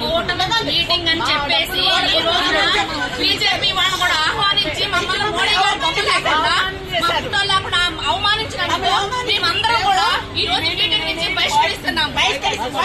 కూటమి మీటింగ్ అని చెప్పేసి ఈ రోజున బీజేపీ వాళ్ళు కూడా ఆహ్వానించి మమ్మల్ని మోడీ గారు బొమ్మ లేకుండా మా ఫోటో లేకుండా అవమానించినందుకు మేమందరం కూడా ఈ రోజు మీటింగ్ నుంచి బహిష్కరిస్తున్నాం. బహిష్కరిస్తున్నాం.